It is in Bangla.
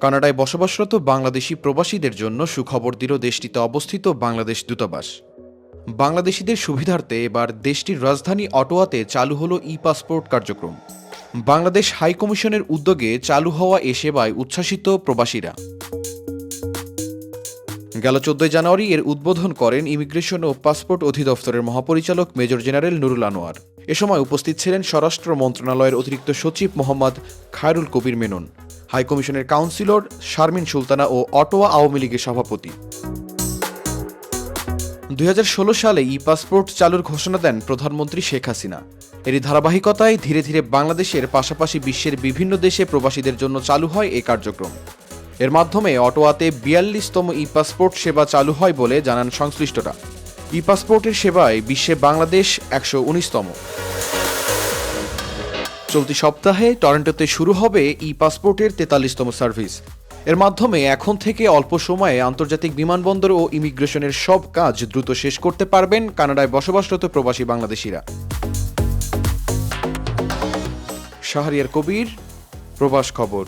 কানাডায় বসবাসরত বাংলাদেশি প্রবাসীদের জন্য সুখবর দিল দেশটিতে অবস্থিত বাংলাদেশ দূতাবাস। বাংলাদেশিদের সুবিধার্থে এবার দেশটির রাজধানী অটোয়াতে চালু হলো ই পাসপোর্ট কার্যক্রম। বাংলাদেশ হাই কমিশনের উদ্যোগে চালু হওয়া এ সেবায় উচ্ছ্বাসিত প্রবাসীরা। গেল চোদ্দই জানুয়ারি এর উদ্বোধন করেন ইমিগ্রেশন ও পাসপোর্ট অধিদপ্তরের মহাপরিচালক মেজর জেনারেল নুরুল আনোয়ার। এ সময় উপস্থিত ছিলেন স্বরাষ্ট্র মন্ত্রণালয়ের অতিরিক্ত সচিব মোহাম্মদ খায়রুল কবির মেনন। হাইকমিশনের কাউন্সিলর শারমিন সুলতানা ও অটোয়া আওয়ামী লীগের সভাপতি। দুই হাজার ষোলো সালে ই পাসপোর্ট চালুর ঘোষণা দেন প্রধানমন্ত্রী শেখ হাসিনা। এরই ধারাবাহিকতায় ধীরে ধীরে বাংলাদেশের পাশাপাশি বিশ্বের বিভিন্ন দেশে প্রবাসীদের জন্য চালু হয় এই কার্যক্রম। এর মাধ্যমে অটোয়াতে বিয়াল্লিশতম ই পাসপোর্ট সেবা চালু হয় বলে জানান সংশ্লিষ্টরা। ই পাসপোর্টের সেবায় বিশ্বে বাংলাদেশ একশো উনিশতম। চলতি সপ্তাহে টরেন্টোতে শুরু হবে ই পাসপোর্টের তেতাল্লিশতম সার্ভিস। এর মাধ্যমে এখন থেকে অল্প সময়ে আন্তর্জাতিক বিমানবন্দর ও ইমিগ্রেশনের সব কাজ দ্রুত শেষ করতে পারবেন কানাডায় বসবাসরত প্রবাসী বাংলাদেশিরা। শাহরিয়ার কবির, প্রবাস খবর।